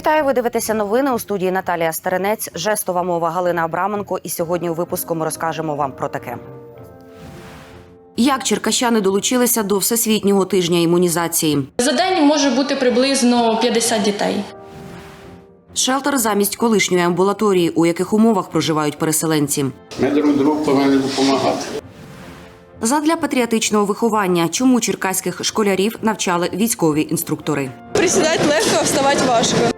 Вітаю, ви дивитеся новини у студії Наталія Старенець, жестова мова Галина Абраменко. І сьогодні у випуску ми розкажемо вам про таке. Як черкащани долучилися до всесвітнього тижня імунізації? За день може бути приблизно 50 дітей. Шелтер замість колишньої амбулаторії, у яких умовах проживають переселенці. Ми друг другу повинні допомагати. Задля патріотичного виховання, чому черкаських школярів навчали військові інструктори. Присідати легко, а вставати важко.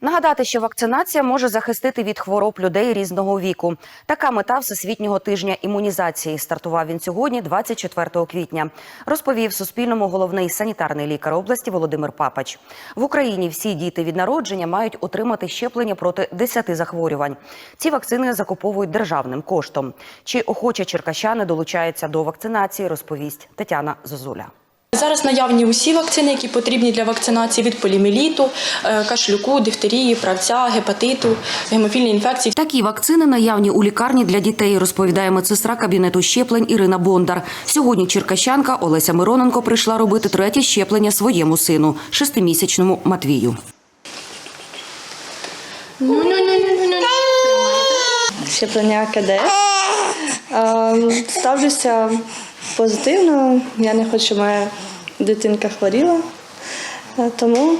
Нагадати, що вакцинація може захистити від хвороб людей різного віку. Така мета всесвітнього тижня імунізації. Стартував він сьогодні, 24 квітня. Розповів Суспільному головний санітарний лікар області Володимир Папач. В Україні всі діти від народження мають отримати щеплення проти 10 захворювань. Ці вакцини закуповують державним коштом. Чи охоче черкащани долучаються до вакцинації, розповість Тетяна Зозуля. Зараз наявні усі вакцини, які потрібні для вакцинації від полімеліту, е, кашлюку, дифтерії, правця, гепатиту, гемофільної інфекції. Такі вакцини наявні у лікарні для дітей, розповідає медсестра кабінету щеплень Ірина Бондар. Сьогодні черкащанка Олеся Мироненко прийшла робити третє щеплення своєму сину, шестимісячному Матвію. Щеплення КДС. Е, Ставлюся позитивно. Я не хочу, щоб моя дитинка хворіла. Е, Тому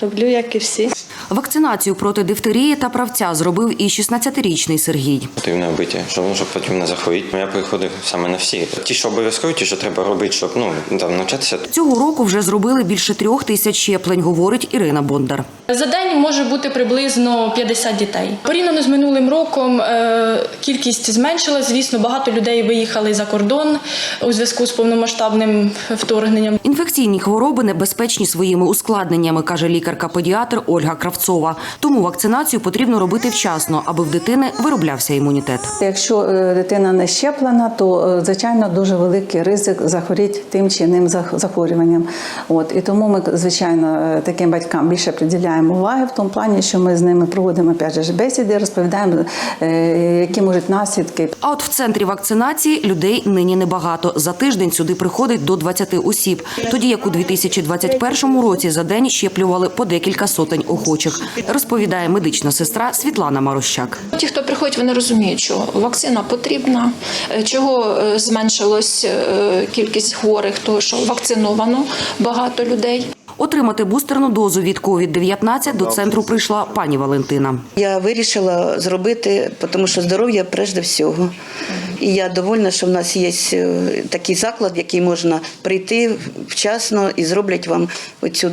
роблю, як і всі. Вакцинацію проти дифтерії та правця зробив і 16-річний Сергій. Потрібно робити, щоб, щоб потім не захворіти. Я приходив саме на всі. Ті, що обов'язково, ті, що треба робити, щоб ну там навчатися. Цього року вже зробили більше трьох тисяч щеплень, говорить Ірина Бондар. За день може бути приблизно 50 дітей. Порівняно з минулим роком е, кількість зменшилась. Звісно, багато людей виїхали за кордон у зв'язку з повномасштабним вторгненням. Інфекційні хвороби небезпечні своїми ускладненнями, каже лікарка-педіатр Ольга Кравцова. Тому вакцинацію потрібно робити вчасно, аби в дитини вироблявся імунітет. Якщо е, дитина не щеплена, то е, звичайно дуже великий ризик захворіти тим чи іним захворюванням. От і тому ми, звичайно, е, таким батькам більше приділяємо уваги в тому плані, що ми з ними проводимо опять же, бесіди, розповідаємо, які можуть наслідки. А от в центрі вакцинації людей нині небагато. За тиждень сюди приходить до 20 осіб. Тоді як у 2021 році за день щеплювали по декілька сотень охочих, розповідає медична сестра Світлана Марощак. Ті, хто приходять, вони розуміють, що вакцина потрібна, е, чого е, зменшилась е, кількість хворих, тому що вакциновано багато людей. Отримати бустерну дозу від COVID-19 до центру прийшла пані Валентина. Я вирішила зробити, тому що здоров'я прежде всього. І я довольна, що в нас є такий заклад, в який можна прийти вчасно і зроблять вам оцю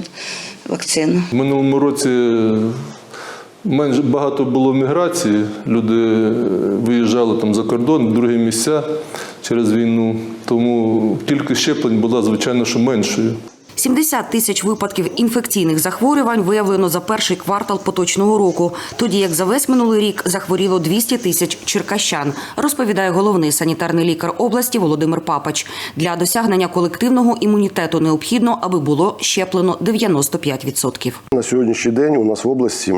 вакцину. В минулому році менш багато було міграції. Люди е, виїжджали там за кордон, в другі місця через війну. Тому кількість щеплень була звичайно що меншою. 70 тисяч випадків інфекційних захворювань виявлено за перший квартал поточного року, тоді як за весь минулий рік захворіло 200 тисяч черкащан, розповідає головний санітарний лікар області Володимир Папач. Для досягнення колективного імунітету необхідно, аби було щеплено 95%. На сьогоднішній день у нас в області,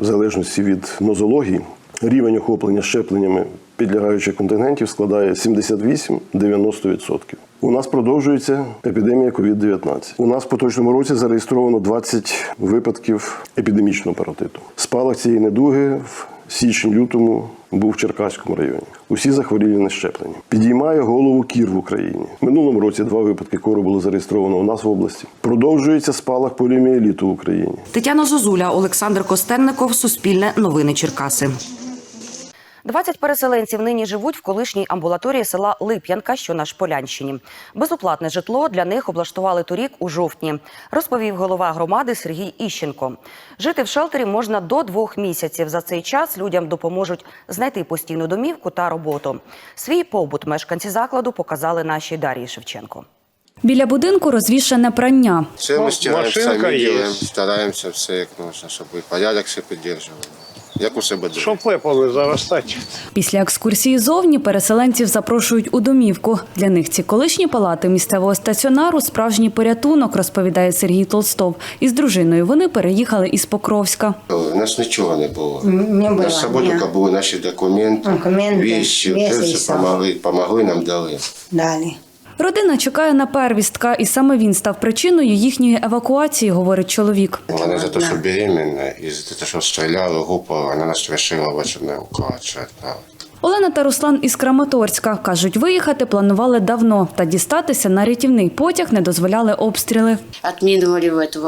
в залежності від нозології, рівень охоплення щепленнями підлягаючих контингентів складає 78-90%. У нас продовжується епідемія COVID-19. У нас в поточному році зареєстровано 20 випадків епідемічного паротиту. Спалах цієї недуги в січні-лютому був в Черкаському районі. Усі захворілі на щеплення. Підіймає голову кір в Україні. Минулому році два випадки кору було зареєстровано у нас в області. Продовжується спалах поліомієліту в Україні. Тетяна Зозуля, Олександр Костенников, Суспільне новини Черкаси. 20 переселенців нині живуть в колишній амбулаторії села Лип'янка, що на Шполянщині. Безоплатне житло для них облаштували торік у жовтні, розповів голова громади Сергій Іщенко. Жити в шелтері можна до двох місяців. За цей час людям допоможуть знайти постійну домівку та роботу. Свій побут мешканці закладу показали нашій Дар'ї Шевченко. Біля будинку розвішане прання. Все ми стираємо, машинка самі є. стараємося все як можна, щоб і порядок все підтримували. Як у себе Щоб випали заростати. Після екскурсії зовні переселенців запрошують у домівку. Для них ці колишні палати місцевого стаціонару справжній порятунок, розповідає Сергій Толстов. Із дружиною вони переїхали із Покровська. У нас нічого не було. Не У було, нас собою були наші документи, Документи, вещи, вещи це і все все. помогли, помогли нам дали. Далі. Родина чекає на первістка, і саме він став причиною їхньої евакуації, говорить чоловік. Вона за те, що беременна, і за те, що стріляли, гупали, вона нас вирішила в очередной укладчик. Олена та Руслан із Краматорська кажуть, виїхати планували давно, та дістатися на рятівний потяг не дозволяли обстріли. отминывали в эту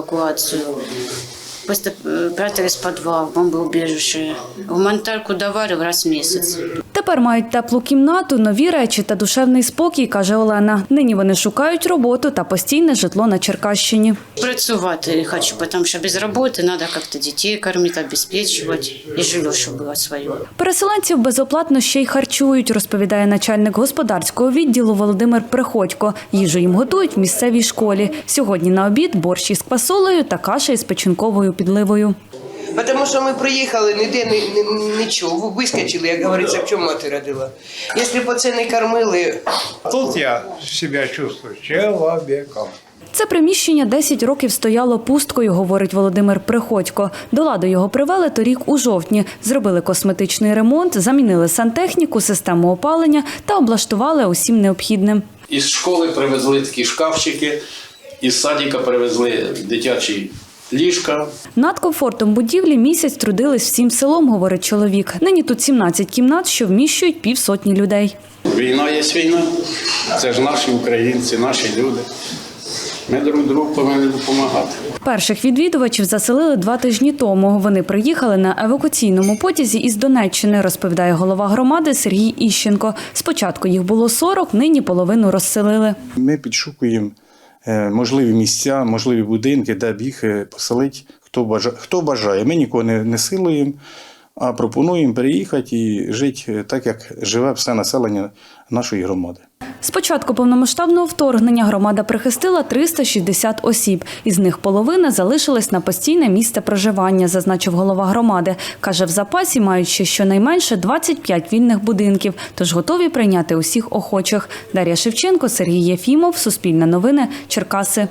эвакуацию. Просто э, прятались в подвал, в бомбоубежище. Гуманитарку раз в месяц. Тепер мають теплу кімнату, нові речі та душевний спокій, каже Олена. Нині вони шукають роботу та постійне житло на Черкащині. Працювати хочу, потому що без роботи треба як-то дітей кормити, обеспечувати і жилье, щоб було своє. Переселенців безоплатно ще й харчують, розповідає начальник господарського відділу Володимир Приходько. Їжу їм готують в місцевій школі. Сьогодні на обід борщ із квасолею та каша із печінковою підливою. Потому що ми приїхали, ніде не, не, нічого, вискочили, як говориться, в чому мати родила. Якщо б оце не кормили, Тут я себя чувствую человеком. Це приміщення 10 років стояло пусткою, говорить Володимир Приходько. До ладу його привели торік у жовтні. Зробили косметичний ремонт, замінили сантехніку, систему опалення та облаштували усім необхідним. Із школи привезли такі шкафчики, із садика привезли дитячі ліжка. Над комфортом будівлі місяць трудились всім селом, говорить чоловік. Нині тут 17 кімнат, що вміщують півсотні людей. Війна є війна. Це ж наші українці, наші люди. Ми друг другу повинні допомагати. Перших відвідувачів заселили два тижні тому. Вони приїхали на евакуаційному потязі із Донеччини, розповідає голова громади Сергій Іщенко. Спочатку їх було 40, нині половину розселили. Ми підшукуємо можливі місця, можливі будинки, де б їх е, поселити, хто бажає. Хто бажає. Ми нікого не, не силуємо, а пропонуємо переїхати і жити е, так, як живе все населення нашої громади. З початку повномасштабного вторгнення громада прихистила 360 осіб. Із них половина залишилась на постійне місце проживання, зазначив голова громади. Каже, в запасі мають ще щонайменше 25 вільних будинків, тож готові прийняти усіх охочих. Дар'я Шевченко, Сергій Єфімов, Суспільне новини, Черкаси.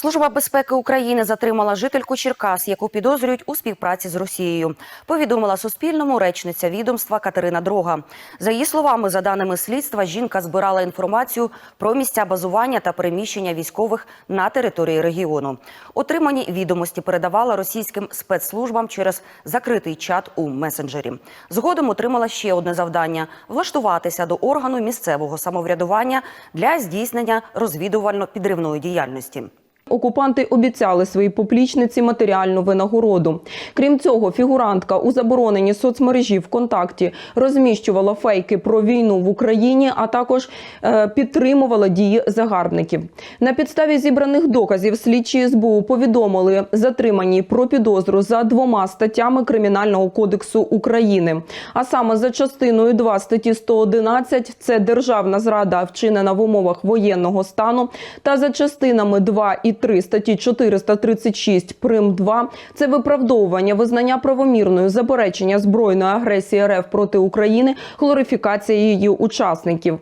Служба безпеки України затримала жительку Черкас, яку підозрюють у співпраці з Росією. Повідомила Суспільному речниця відомства Катерина Дрога. За її словами, за даними слідства, жінка збирала інформацію про місця базування та переміщення військових на території регіону. Отримані відомості передавала російським спецслужбам через закритий чат у месенджері. Згодом отримала ще одне завдання влаштуватися до органу місцевого самоврядування для здійснення розвідувально-підривної діяльності. Окупанти обіцяли своїй поплічниці матеріальну винагороду. Крім цього, фігурантка у забороненій соцмережі ВКонтакті розміщувала фейки про війну в Україні, а також е, підтримувала дії загарбників. На підставі зібраних доказів слідчі СБУ повідомили затриманій про підозру за двома статтями Кримінального кодексу України. А саме за частиною 2 статті 111 – це державна зрада, вчинена в умовах воєнного стану, та за частинами 2 і 3 статті 436 прим 2 – це виправдовування визнання правомірною заперечення збройної агресії РФ проти України, хлорифікація її учасників.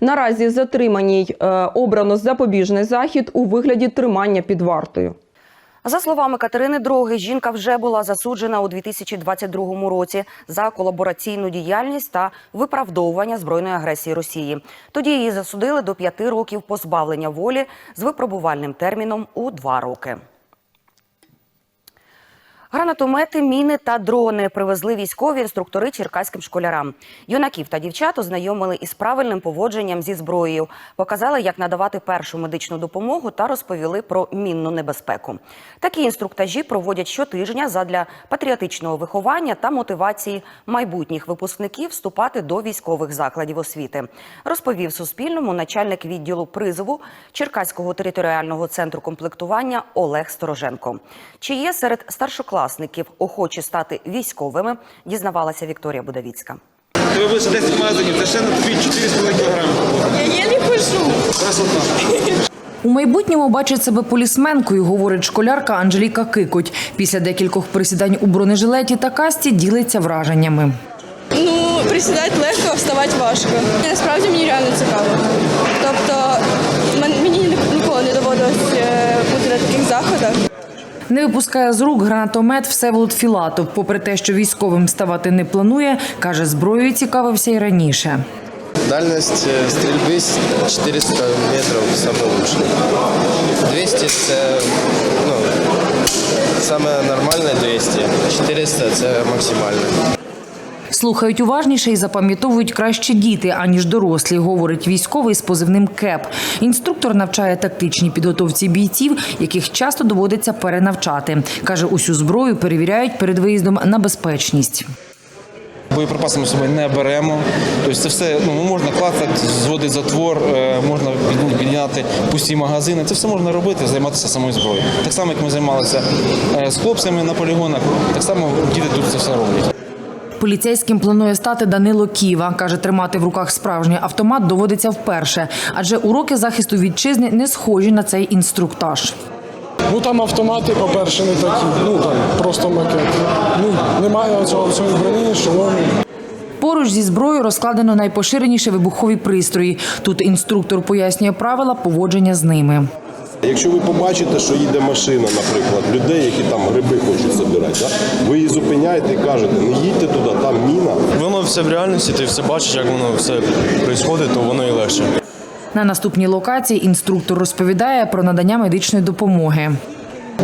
Наразі затриманій е, обрано запобіжний захід у вигляді тримання під вартою. За словами Катерини Дроги, жінка вже була засуджена у 2022 році за колабораційну діяльність та виправдовування збройної агресії Росії. Тоді її засудили до п'яти років позбавлення волі з випробувальним терміном у два роки. Гранатомети, міни та дрони привезли військові інструктори черкаським школярам. Юнаків та дівчат ознайомили із правильним поводженням зі зброєю, показали, як надавати першу медичну допомогу та розповіли про мінну небезпеку. Такі інструктажі проводять щотижня задля патріотичного виховання та мотивації майбутніх випускників вступати до військових закладів освіти. Розповів Суспільному начальник відділу призову Черкаського територіального центру комплектування Олег Стороженко. Чи є серед старшокласників охочі стати військовими, дізнавалася Вікторія Будавіцька. Тебе буде 10 магазинів, це ще на тобі 4,5 кг. Я єлі пишу. Красота. У майбутньому бачить себе полісменкою, говорить школярка Анжеліка Кикоть. Після декількох присідань у бронежилеті та касті ділиться враженнями. Ну, присідати легко, вставати важко. Насправді мені реально цікаво. Тобто мен- мені ні- ніколи не доводилось е, бути на таких заходах. Не випускає з рук гранатомет Всеволод Філатов. Попри те, що військовим ставати не планує, каже, зброєю цікавився й раніше. Дальность э, стрельбы с 400 метров самый лучший. 200 це ну, саме нормальне 200, 400 це максимальне. Слухають уважніше і запам'ятовують краще діти, аніж дорослі, говорить військовий з позивним КЕП. Інструктор навчає тактичній підготовці бійців, яких часто доводиться перенавчати. Каже, усю зброю перевіряють перед виїздом на безпечність. Боєприпаси ми з собою не беремо. Тобто це все ну, можна клацати, зводити затвор, е, можна підняти пусті магазини. Це все можна робити, займатися самою зброєю. Так само, як ми займалися е, з хлопцями на полігонах, так само діти тут це все роблять. Поліцейським планує стати Данило Ківа. Каже, тримати в руках справжній автомат доводиться вперше, адже уроки захисту вітчизни не схожі на цей інструктаж. Ну там автомати, по-перше, не такі. Ну там просто макет. Ну немає цього цієї броні, шоломів. Поруч зі зброєю розкладено найпоширеніші вибухові пристрої. Тут інструктор пояснює правила поводження з ними. Якщо ви побачите, що їде машина, наприклад, людей, які там гриби хочуть забирати, да? ви її зупиняєте і кажете, не їдьте туди, там міна. Воно все в реальності, ти все бачиш, як воно все відбувається, то воно і легше. На наступній локації інструктор розповідає про надання медичної допомоги.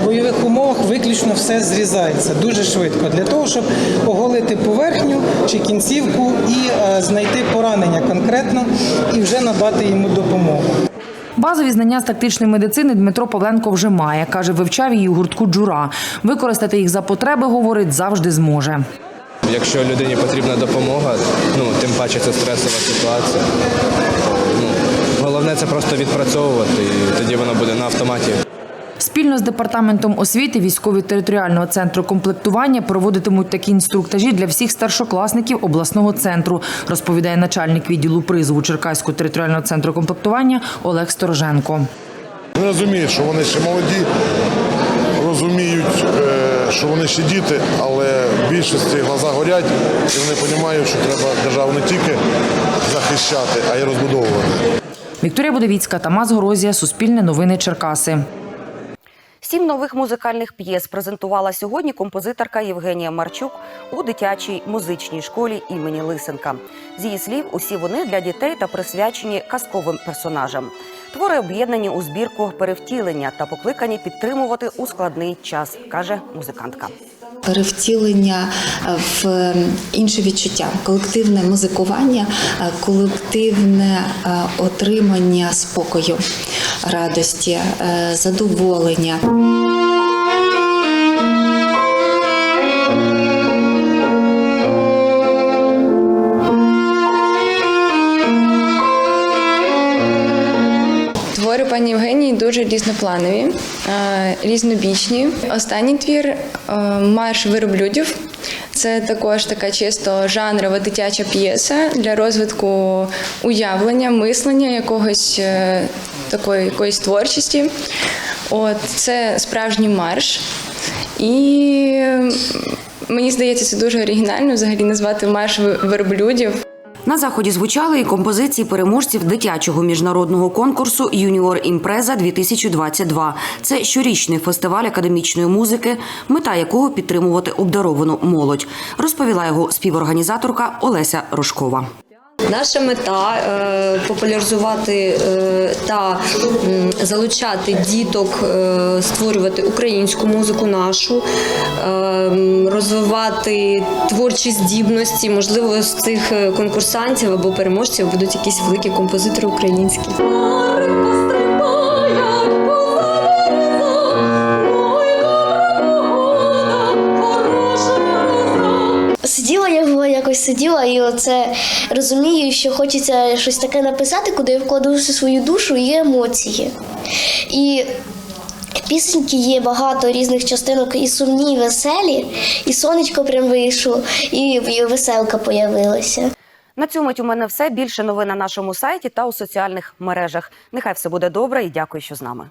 В бойових умовах виключно все зрізається дуже швидко для того, щоб оголити поверхню чи кінцівку і е, знайти поранення конкретно і вже надати йому допомогу. Базові знання з тактичної медицини Дмитро Павленко вже має. Каже, вивчав її у гуртку джура. Використати їх за потреби, говорить, завжди зможе. Якщо людині потрібна допомога, ну тим паче це стресова ситуація. Ну, головне це просто відпрацьовувати, і тоді воно буде на автоматі. Спільно з департаментом освіти військові територіального центру комплектування проводитимуть такі інструктажі для всіх старшокласників обласного центру, розповідає начальник відділу призову Черкаського територіального центру комплектування Олег Стороженко. Вони розуміють, що вони ще молоді, розуміють, е, що вони ще діти, але в більшості глаза горять, і вони розуміють, що треба державу не тільки захищати, а й розбудовувати. Вікторія Будовіцька, Тамас Горозія, Суспільне новини Черкаси. Сім нових музикальних п'єс презентувала сьогодні композиторка Євгенія Марчук у дитячій музичній школі імені Лисенка. З її слів, усі вони для дітей та присвячені казковим персонажам. Твори об'єднані у збірку перевтілення та покликані підтримувати у складний час, каже музикантка. Перевтілення е, в інше відчуття, колективне музикування, е, колективне е, отримання спокою, радості, задоволення. Дуже різнопланові, е, різнобічні. Останній твір е, Марш вироблюдів. Це також така чисто жанрова дитяча п'єса для розвитку уявлення, мислення якогось е, такої якоїсь творчості. От це справжній марш. І мені здається, це дуже оригінально взагалі назвати марш верблюдів. На заході звучали і композиції переможців дитячого міжнародного конкурсу Юніор Імпреза 2022 Це щорічний фестиваль академічної музики, мета якого підтримувати обдаровану молодь, розповіла його співорганізаторка Олеся Рожкова. Наша мета е, популяризувати е, та залучати діток, е, створювати українську музику нашу, розвивати творчі здібності. Можливо, з цих конкурсантів або переможців будуть якісь великі композитори українські. Сиділа я його якось сиділа, і оце розумію, що хочеться щось таке написати, куди я вкладу всю свою душу і емоції. І пісеньки є багато різних частинок, і сумні, і веселі, і сонечко прям вийшло, і, веселка появилася. На мить у мене все. Більше новин на нашому сайті та у соціальних мережах. Нехай все буде добре і дякую, що з нами.